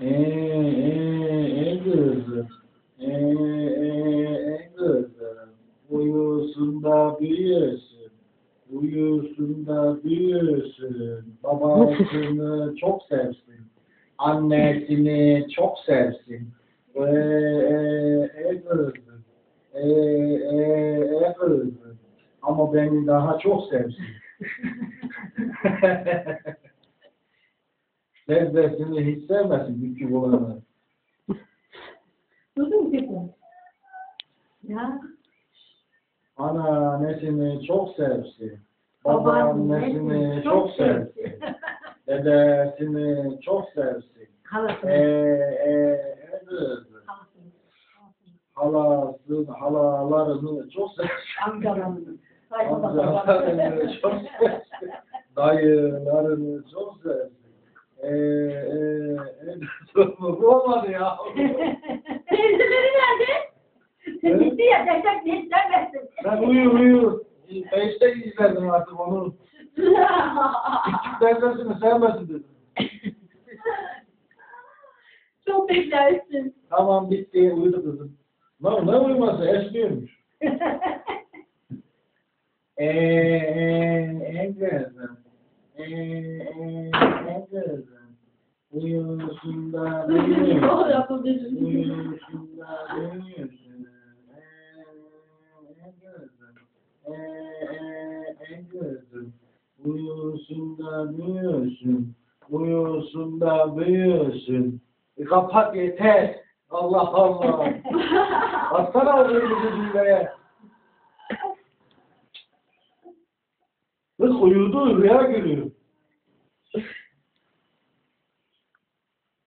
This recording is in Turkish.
Eee e kızım. Eee e kızım. Uyusun büyüsün. Uyusun büyüsün. Babasını çok sevsin. Annesini çok sevsin. Eee e kızım. Eee e kızım. Ama beni daha çok sevsin. Lezzetini hiç sevmesin küçük olanı. Duydun mu? Ya. Anneannesini çok sevsin. Babaannesini Babaannesini çok sevsin. Dedesini çok sevsin. Halasını. Ee, e, e. Halasını. Halası, halalarını çok sevsin. Amcalarını. Amcalarını çok sevsin. Dayılarını çok sevsin. Ee, e, e, bu olmadı ya. Teyzeleri nerede? Gitti ya destek ne istemezsin. Ben uyu uyu. Beşte izledim artık onu. Küçük devresini sevmesin dedim. Çok beklersin. Tamam bitti uyudu kızım. Lan ne uyuması esmiyormuş. Eee en kızım. Eee en kızım. Uyuyorsun da yapıldı? Uyuyorsun da kızım. Eee en kızım. Uyuyorsun da büyüyorsun. Uyuyorsun da büyüyorsun. E, kapat yeter. Allah Allah. Baksana o kırmızı cümleye. Kız uyudu, rüya görüyor.